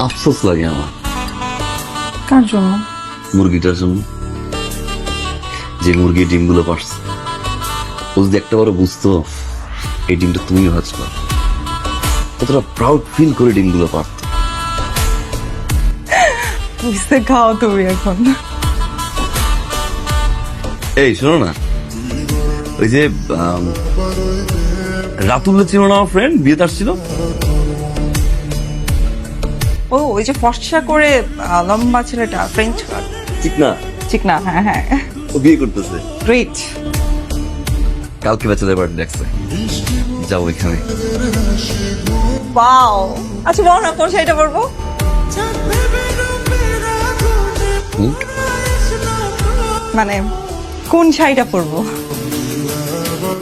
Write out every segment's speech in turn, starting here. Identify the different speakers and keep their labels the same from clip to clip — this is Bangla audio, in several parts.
Speaker 1: আফসোস লাগে আমার।
Speaker 2: কার জন্য?
Speaker 1: মুরগিটার জন্য। যে মুরগি ডিমগুলো পারছে ও যদি একটা বড় বুঝতো এই ডিমটা তুমিও হাজবা কতটা প্রাউড ফিল করে ডিমগুলো পারত।
Speaker 2: বুঝতে খাও তুমি এখন।
Speaker 1: এই শোনো না। ওই যে আম, রাতুল ছিল না আমার ফ্রেন্ড বিয়েতে আসছিল।
Speaker 2: ও ওই যে ফর্সা করে লম্বা ছেলেটা ফ্রেঞ্চ
Speaker 1: ঠিক না
Speaker 2: ঠিক না হ্যাঁ হ্যাঁ।
Speaker 1: ও বিয়ে করতেছে।
Speaker 2: গ্রেট
Speaker 1: কালকে ব্যাচেলার পার্টি দেখছে। যাব এখানে।
Speaker 2: ওয়াও আচ্ছা বল না কোন শাড়িটা পরবো? মানে কোন শাড়িটা পরবো?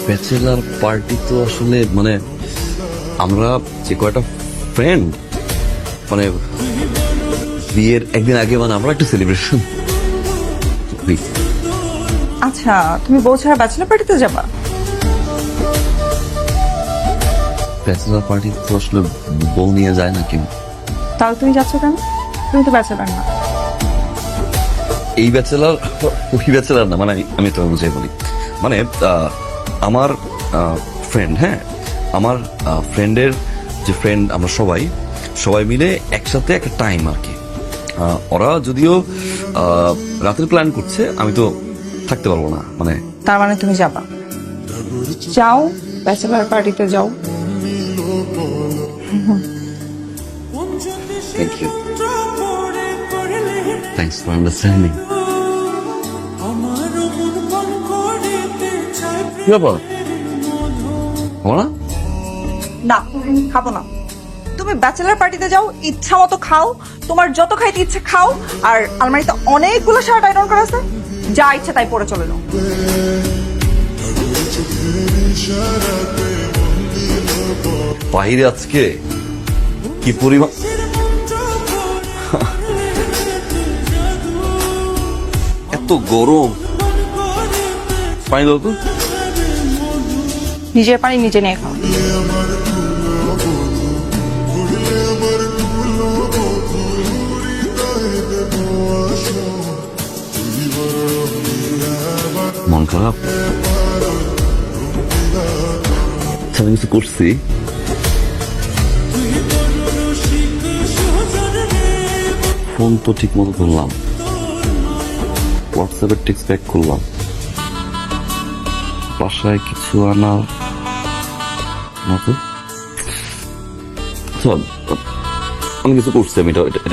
Speaker 1: ব্যাচেলার পার্টি তো আসলে মানে আমরা যে কয়টা ফ্রেন্ড মানে বিয়ের একদিন আগে মানে আমরা একটা সেলিব্রেশন
Speaker 2: আচ্ছা তুমি বউ ছাড়া ব্যাচেলার পার্টিতে যাবা?
Speaker 1: ব্যাচেলার পার্টি তো আসলে বউ নিয়ে যায় না কেউ।
Speaker 2: তাহলে তুমি যাচ্ছ কেন? তুমি তো ব্যাচেলার না।
Speaker 1: এই ব্যাচেলার ওই ব্যাচেলার না মানে আমি- তোমাকে বুঝাই বলি। মানে আমার ফ্রেন্ড হ্যাঁ? আমার ফ্রেন্ডের যে ফ্রেন্ড আমরা সবাই সবাই মিলে একসাথে একটা টাইম আর কি। ওরা যদিও রাতের প্ল্যান করছে আমি তো থাকতে পারব না মানে।
Speaker 2: তার মানে তুমি যাবা। যাও ব্যাচেলার পার্টিতে যাও।
Speaker 1: Thank you thanks for understanding কি ব্যাপার? না?
Speaker 2: না খাব না। তুমি ব্যাচেলার পার্টিতে যাও ইচ্ছা মতো খাও তোমার যত খাইতে ইচ্ছে খাও আর আলমারিতে অনেকগুলো শার্ট আয়রন করা আছে যা ইচ্ছা তাই পরে চলে যাও
Speaker 1: বাইরে আজকে কি পরিমাণ এত গরম। পানি দাও তো।
Speaker 2: নিজের পানি নিজে নিয়ে খাও।
Speaker 1: মন খারাপ? আমি কিছু করছি। ফোন তো ঠিক মতো ধরলাম হোয়াটসঅ্যাপে টেক্সট ব্যাক করলাম। বাসায় কিছু আনার না তো চল, আমি কিছু করছি আমি এটা-